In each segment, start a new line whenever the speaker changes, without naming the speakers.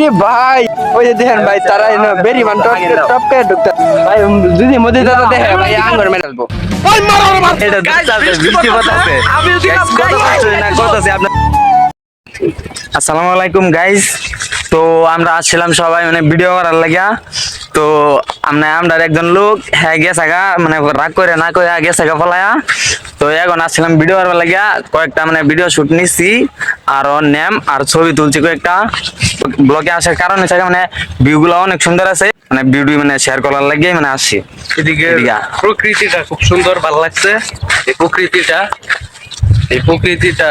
রে ভাই ওই যে দেখেন ভাই তারা বেরি মান টপ টপ কে ঢুকতে ভাই যদি মোদি দাদা দেখে ভাই আঙ্গুর মেটালবো
এটা দুধ বৃষ্টি বাতাসে কত কষ্ট না করতেছে আপনার আসসালামু আলাইকুম গাইস তো আমরা আসছিলাম সবাই মানে ভিডিও করার লাগিয়া। তো আমরা আমরা একজন লোক হ্যাঁ গেছে গা মানে রাগ করে না করে গেছে গা ফলায়া। তো এখন আসছিলাম ভিডিও করার লাগিয়া কয়েকটা মানে ভিডিও শুট নিছি আর ওর নেম আর ছবি তুলছি কয়েকটা। ব্লগে আসার কারণে হচ্ছে মানে ভিউ গুলো অনেক সুন্দর আছে। মানে ভিডিও মানে শেয়ার করার লাগিয়ে মানে আসছি
এদিকে। প্রকৃতিটা খুব সুন্দর ভালো লাগছে। এই প্রকৃতিটা এই প্রকৃতিটা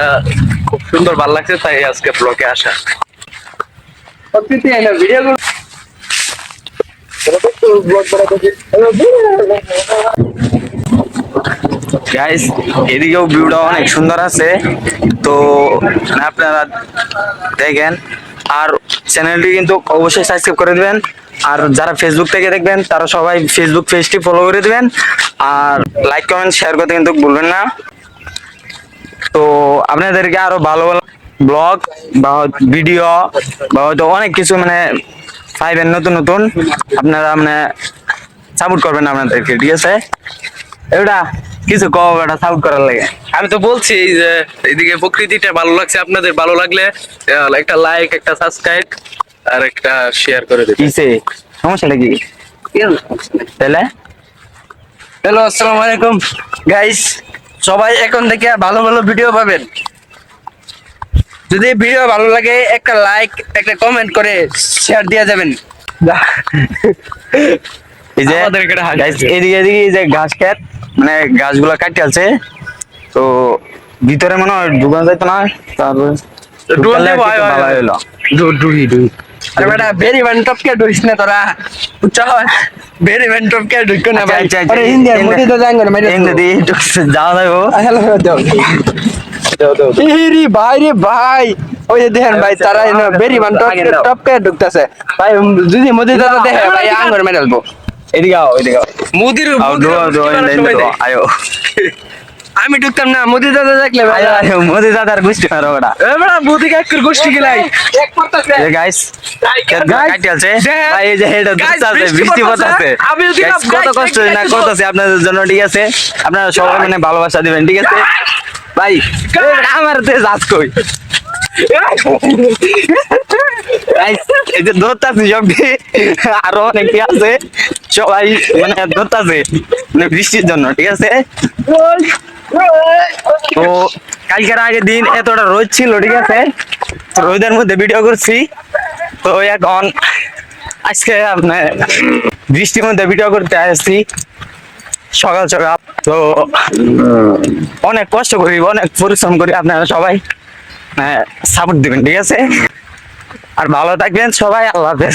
খুব সুন্দর ভালো লাগছে তাই আজকে ব্লগে আসা।
প্রকৃতি এনে ভিডিও
গাইস এদিকেও ভিউটা অনেক সুন্দর আছে। তো মানে আপনারা দেখেন আর চ্যানেলটি কিন্তু অবশ্যই সাবস্ক্রাইব করে দিবেন। আর যারা ফেসবুক থেকে দেখবেন, তারা সবাই ফেসবুক পেজটি ফলো করে দিবেন। আর লাইক কমেন্ট শেয়ার করতে কিন্তু ভুলবেন না। তো আপনাদেরকে আরও ভালো ভালো ব্লগ বা ভিডিও বা হয়তো অনেক কিছু মানে পাইবেন নতুন নতুন, আপনারা মানে সাপোর্ট করবেন আপনাদেরকে, ঠিক আছে? এটা কিছু কম এটা সাপোর্ট করার লাগে।
আমি তো বলছি এই যে এদিকে প্রকৃতিটা ভালো লাগছে আপনাদের ভালো লাগলে একটা লাইক একটা সাবস্ক্রাইব আর একটা শেয়ার করে দিন
কিসে? সমস্যাটা কি তাহলে?
হ্যালো আসসালামু আলাইকুম। গাইস সবাই এখন থেকে ভালো ভালো ভিডিও পাবেন। যদি ভিডিও ভালো লাগে একটা লাইক একটা কমেন্ট করে শেয়ার দিয়ে যাবেন।
এই যে। এদিকে এদিকে এই যে ঘাস খেত মানে গাছগুলা কাটতে আছে তো ভিতরে মনে হয় ঢুকানো যাইতো না তারপর
ডুহি ডুহি
আরে বেটা বেরি মান কে ঢুকিস না তোরা। বুঝছ? বেরি মান টপ কে না ভাই।
আচ্ছা, আচ্ছা,
আরে হিন্দি আর
হিন্দি-
মোদি মেরে
যাব
হ্যালো দাও রে ভাই রে ভাই। ওই যে দেখেন ভাই তারা বেরি মান টপ টপ কে ঢুকতেছে ভাই যদি মোদি দাদা দেখে ভাই আঙ্গুর মেরে ফেলব।
এদিকে আও এদিকে
মুদির।
আয়ো।
আমি ঢুকতাম না মোদি দাদা দেখলে
মোদি দাদার গুষ্টি মারো ওটা
বড়া কাকুর গোষ্ঠী গিলাই
গাইস আছে আছে। কত কষ্ট না করতেছে আপনাদের জন্য ঠিক আছে? আপনারা সবাই মানে ভালোবাসা দিবেন ঠিক আছে? ভাই আমার তে যাস কই? এই যে ধরতাছি সবটি আরও অনেকে আছে? সবাই মানে ধরতাছে মানে বৃষ্টির জন্য, ঠিক আছে? তো কালকের আগের দিন এতটা রোদ ছিল, ঠিক আছে? রোদের মধ্যে ভিডিও করছি। তো এখন আজকে আপনার বৃষ্টির মধ্যে ভিডিও করতে আসছি। সকাল সকাল, তো অনেক কষ্ট করি, অনেক পরিশ্রম করি আপনারা সবাই। সাপোর্ট দিবেন, ঠিক আছে? আর ভালো থাকবেন সবাই, আল্লাহ হাফেজ।